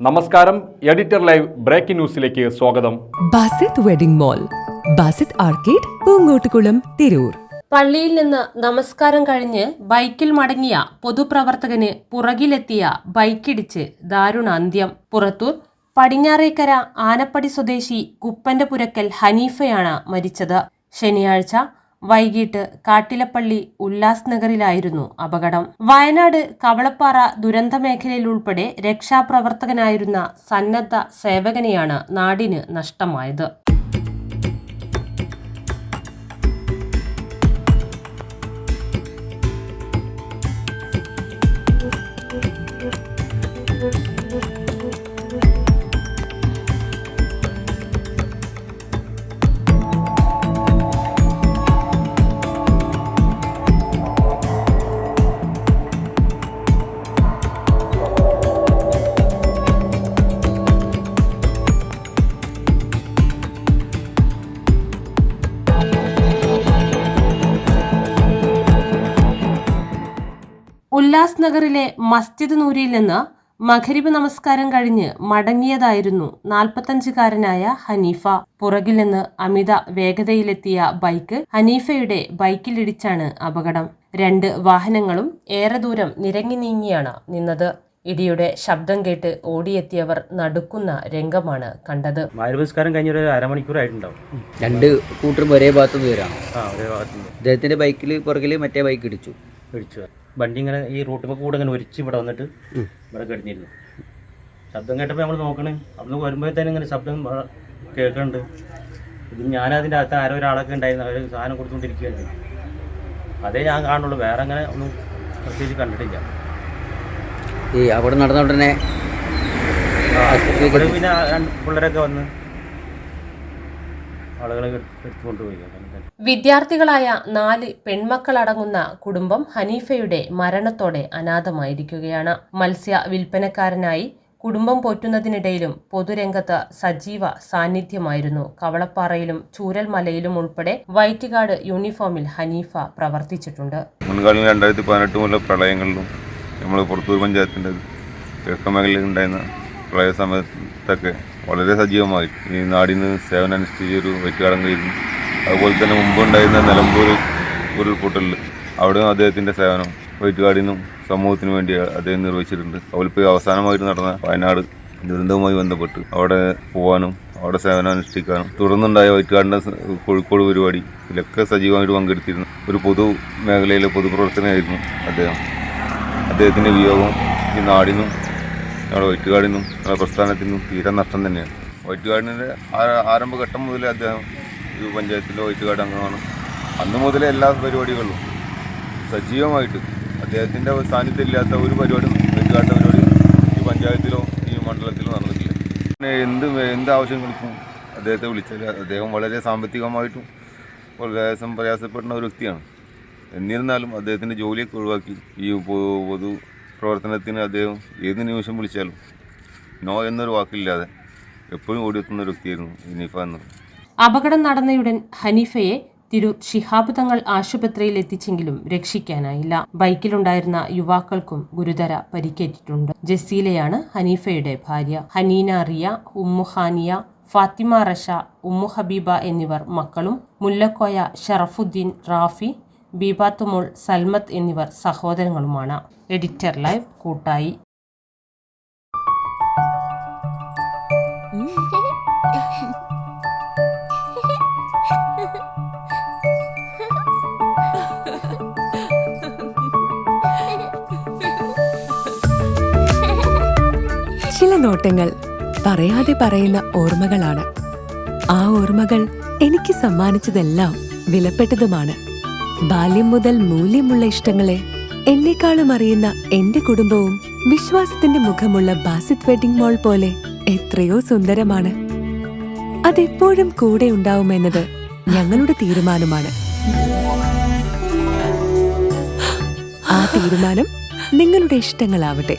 നമസ്കാരം editor live breaking ന്യൂസിലേക്ക് സ്വാഗതം. Basith wedding mall Basith arcade Poongottukulam Tirur. പള്ളിയിൽ നിന്ന് നമസ്കാരം കഴിഞ്ഞ് ബൈക്കിൽ മടങ്ങിയ പൊതുപ്രവർത്തകന് പുറകിലെത്തിയ ബൈക്കിടിച്ച് ദാരുണ അന്ത്യം. പുറത്തൂർ പടിഞ്ഞാറേക്കര ആനപ്പടി സ്വദേശി കുപ്പന്റെ പുരക്കൽ ഹനീഫയാണ് മരിച്ചത്. ശനിയാഴ്ച വൈകിട്ട് കാട്ടിലപ്പള്ളി ഉല്ലാസ് നഗറിലായിരുന്നു അപകടം. വയനാട് കവളപ്പാറ ദുരന്ത മേഖലയിൽ ഉൾപ്പെടെ രക്ഷാപ്രവർത്തകനായിരുന്ന സന്നദ്ധ സേവകനെയാണ് നാടിന് നഷ്ടമായത്. ഉല്ലാസ് നഗറിലെ മസ്ജിദ് നൂരിയിൽ നിന്ന് മഖരിബ് നമസ്കാരം കഴിഞ്ഞ് മടങ്ങിയതായിരുന്നു നാൽപ്പത്തഞ്ചുകാരനായ ഹനീഫ. പുറകിൽ നിന്ന് അമിത വേഗതയിലെത്തിയ ബൈക്ക് ഹനീഫയുടെ ബൈക്കിലിടിച്ചാണ് അപകടം. രണ്ട് വാഹനങ്ങളും ഏറെ ദൂരം നിരങ്ങി നീങ്ങിയാണ് നിന്നത്. ഇടിയുടെ ശബ്ദം കേട്ട് ഓടിയെത്തിയവർ നടുക്കുന്ന രംഗമാണ് കണ്ടത്. മാരുപസ്കാരം കഴിഞ്ഞൊരു അരമണിക്കൂറായിട്ടുണ്ടാവും രണ്ട് കൂട്ടരും ഒരേ ഭാഗത്ത് ആ ഒരേ ഭാഗത്തുനിന്ന്. അദ്ദേഹത്തിന്റെ ബൈക്കിൽ പുറകിൽ മറ്റേ ബൈക്ക് ഇടിച്ചു. പിടിച്ചു വണ്ടി ഇങ്ങനെ ഈ റൂട്ടിൽ കൂടെ ഇങ്ങനെ ഒരിച്ച് ഇവിടെ വന്നിട്ട് ഇവിടെ കിടന്നിരുന്നു. ശബ്ദം കേട്ടപ്പോൾ നമ്മൾ നോക്കണേ. അവിടുന്ന് വരുമ്പോഴത്തേനും ഇങ്ങനെ ശബ്ദം കേൾക്കുന്നുണ്ട് ഇത് ഞാനതിന്റെ അകത്ത് ആരോ ഒരാളൊക്കെ ഉണ്ടായിരുന്നു. അവർ സാധനം കൊടുത്തുകൊണ്ടിരിക്കുകയായിരുന്നു അതേ ഞാൻ കാണുള്ളൂ. വേറെ അങ്ങനെ ഒന്നും പ്രത്യേകിച്ച് കണ്ടിട്ടില്ല. ഈ അവിടെ നടന്ന ഉടനെ ഇവിടെ പിന്നെ പിള്ളേരൊക്കെ വന്ന് ആളുകളെ വിദ്യാർത്ഥികളായ നാല് പെൺമക്കളടങ്ങുന്ന കുടുംബം ഹനീഫയുടെ മരണത്തോടെ അനാഥമായിരിക്കുകയാണ്. മത്സ്യ വിൽപ്പനക്കാരനായി കുടുംബം പോറ്റുന്നതിനിടയിലും പൊതുരംഗത്ത് സജീവ സാന്നിധ്യമായിരുന്നു. കവളപ്പാറയിലും ചൂരൽമലയിലും ഉൾപ്പെടെ വൈറ്റുകാട് യൂണിഫോമിൽ ഹനീഫ പ്രവർത്തിച്ചിട്ടുണ്ട്. മുൻകാലം രണ്ടായിരത്തി പതിനെട്ട് മുതൽ പ്രളയങ്ങളിലും നമ്മൾ പുറത്തൂർ പഞ്ചായത്തിന്റെ കിഴക്കൻ മേഖലയിൽ ഉണ്ടായിരുന്ന പ്രളയ സമയത്തൊക്കെ വളരെ സജീവമായി. ഈ നാടിന് സേവനം അനുഷ്ഠിച്ച ഒരു കഴിഞ്ഞു അതുപോലെ തന്നെ മുമ്പുണ്ടായിരുന്ന നിലമ്പൂർ ഉരുൾപൊട്ടലിൽ അവിടെയും അദ്ദേഹത്തിന്റെ സേവനം വൈറ്റുകാടിനും സമൂഹത്തിനു വേണ്ടി അദ്ദേഹം നിർവഹിച്ചിട്ടുണ്ട്. അവലിപ്പോൾ അവസാനമായിട്ട് നടന്ന വയനാട് ദുരന്തവുമായി ബന്ധപ്പെട്ട് അവിടെ പോകാനും അവിടെ സേവനം അനുഷ്ഠിക്കാനും തുടർന്നുണ്ടായ വൈറ്റുകാടിന്റെ കോഴിക്കോട് പരിപാടി ഇതിലൊക്കെ സജീവമായിട്ട് പങ്കെടുത്തിരുന്നു. ഒരു പൊതു മേഖലയിലെ പൊതുപ്രവർത്തനമായിരുന്നു അദ്ദേഹം. അദ്ദേഹത്തിന്റെ വിയോഗം ഈ നാടിനും നമ്മുടെ വൈറ്റുകാടിനും നമ്മുടെ പ്രസ്ഥാനത്തിനും തീരെ നഷ്ടം തന്നെയാണ്. വൈറ്റുകാടിന്റെ ആരംഭഘട്ടം മുതലേ അദ്ദേഹം ഈ പഞ്ചായത്തിലെ വൈറ്റുകാട് അംഗമാണ്. അന്ന് മുതലേ എല്ലാ പരിപാടികളിലും സജീവമായിട്ട് അദ്ദേഹത്തിന്റെ സാന്നിധ്യം ഇല്ലാത്ത ഒരു പരിപാടിയും വൈറ്റുകാടിന്റെ പരിപാടി ഈ പഞ്ചായത്തിലോ ഈ മണ്ഡലത്തിലോ നടന്നിട്ടില്ല. പിന്നെ എന്ത് എന്ത് ആവശ്യങ്ങൾക്കും അദ്ദേഹത്തെ വിളിച്ചാൽ അദ്ദേഹം വളരെ സാമ്പത്തികമായിട്ടും പ്രയാസം പ്രയാസപ്പെടുന്ന ഒരു വ്യക്തിയാണ്. എന്നിരുന്നാലും അദ്ദേഹത്തിന്റെ ജോലിയൊക്കെ ഒഴിവാക്കി ഈ പൊതു പ്രവർത്തനത്തിന് അദ്ദേഹം ഏത് നിമിഷം വിളിച്ചാലും നോ എന്നൊരു വാക്കില്ലാതെ എപ്പോഴും ഓടിയെത്തുന്ന ഒരു വ്യക്തിയായിരുന്നു ഹനീഫ എന്ന് അപകടം നടന്നയുടൻ ഹനീഫയെ തിരു ശിഹാബ് തങ്ങൾ ആശുപത്രിയിൽ എത്തിച്ചെങ്കിലും രക്ഷിക്കാനായില്ല. ബൈക്കിലുണ്ടായിരുന്ന യുവാക്കൾക്കും ഗുരുതര പരിക്കേറ്റിട്ടുണ്ട്. ജസീലയാണ് ഹനീഫയുടെ ഭാര്യ. ഹനീന റിയ ഉമ്മു ഹാനിയ ഫാത്തിമ റഷ ഉമ്മു ഹബീബ എന്നിവർ മക്കളും മുല്ലക്കോയ ഷറഫുദ്ദീൻ റാഫി ബീബാത്തുമോൾ സൽമത്ത് എന്നിവർ സഹോദരങ്ങളുമാണ്. എഡിറ്റർ ലൈവ് കൂട്ടായി. ചില നോട്ടങ്ങൾ പറയാതെ പറയുന്ന ഓർമ്മകളാണ്. ആ ഓർമ്മകൾ എനിക്ക് സമ്മാനിച്ചതെല്ലാം വിലപ്പെട്ടതുമാണ്. ബാല്യം മുതൽ മൂല്യമുള്ള ഇഷ്ടങ്ങളെ എന്നെക്കാളും അറിയുന്ന എന്റെ കുടുംബവും വിശ്വാസത്തിന്റെ മുഖമുള്ള ബാസിത് വെഡിംഗ് മോൾ പോലെ എത്രയോ സുന്ദരമാണ്. അതെപ്പോഴും കൂടെ ഉണ്ടാവുമെന്നത് ഞങ്ങളുടെ തീരുമാനമാണ്. ആ തീരുമാനം നിങ്ങളുടെ ഇഷ്ടങ്ങളാവട്ടെ.